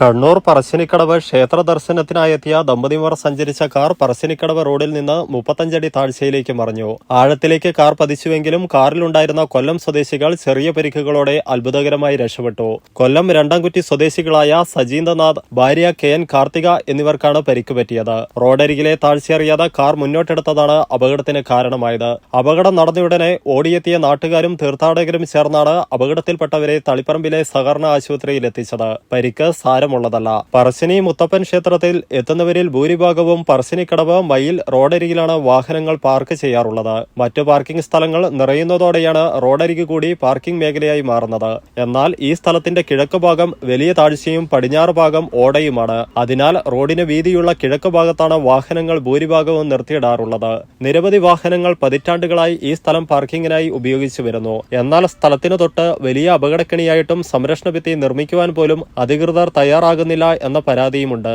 കണ്ണൂർ പറശ്ശിനിക്കടവ് ക്ഷേത്ര ദർശനത്തിനായെത്തിയ ദമ്പതിമാർ സഞ്ചരിച്ച കാർ പറശ്ശിനിക്കടവ് റോഡിൽ നിന്ന് മുപ്പത്തഞ്ചടി താഴ്ചയിലേക്ക് മറിഞ്ഞു. ആഴത്തിലേക്ക് കാർ പതിച്ചുവെങ്കിലും കാറിലുണ്ടായിരുന്ന കൊല്ലം സ്വദേശികൾ ചെറിയ പരിക്കുകളോടെ അത്ഭുതകരമായി രക്ഷപ്പെട്ടു. കൊല്ലം രണ്ടാംകുറ്റി സ്വദേശികളായ സജീന്ദ്രനാഥ് ഭാര്യ കെ എൻ കാർത്തിക എന്നിവർക്കാണ് പരിക്ക് പറ്റിയത് റോഡരികിലെ താഴ്ചയറിയാതെ കാർ മുന്നോട്ടെടുത്തതാണ് അപകടത്തിന് കാരണമായത്. അപകടം നടന്നയുടനെ ഓടിയെത്തിയ നാട്ടുകാരും തീർത്ഥാടകരും ചേർന്നാണ് അപകടത്തിൽപ്പെട്ടവരെ തളിപ്പറമ്പിലെ സഹകരണ ആശുപത്രിയിൽ എത്തിച്ചത് പരിക്ക് സാരമുള്ളതല്ല പറശ്ശിനി മുത്തപ്പൻ ക്ഷേത്രത്തിൽ എത്തുന്നവരിൽ ഭൂരിഭാഗവും പറശ്ശിനിക്കടവ് മയിൽ റോഡരികിലാണ് വാഹനങ്ങൾ പാർക്ക് ചെയ്യാറുള്ളത്. മറ്റു പാർക്കിംഗ് സ്ഥലങ്ങൾ നിറയുന്നതോടെയാണ് റോഡരികു കൂടി പാർക്കിംഗ് മേഖലയായി മാറുന്നത്. എന്നാൽ ഈ സ്ഥലത്തിന്റെ കിഴക്ക് ഭാഗം വലിയ താഴ്ചയും പടിഞ്ഞാറ് ഭാഗം ഓടയുമാണ്. അതിനാൽ റോഡിന് വീതിയുള്ള കിഴക്ക് ഭാഗത്താണ് വാഹനങ്ങൾ ഭൂരിഭാഗവും നിർത്തിയിടാറുള്ളത്. നിരവധി വാഹനങ്ങൾ പതിറ്റാണ്ടുകളായി ഈ സ്ഥലം പാർക്കിങ്ങിനായി ഉപയോഗിച്ചു വരുന്നു. എന്നാൽ സ്ഥലത്തിനു തൊട്ട് വലിയ അപകടക്കണിയായിട്ടും സംരക്ഷണ ഭിത്തി നിർമ്മിക്കുവാൻ പോലും അധികൃതർ തയ്യാറാകുന്നില്ല എന്ന പരാതിയുമുണ്ട്.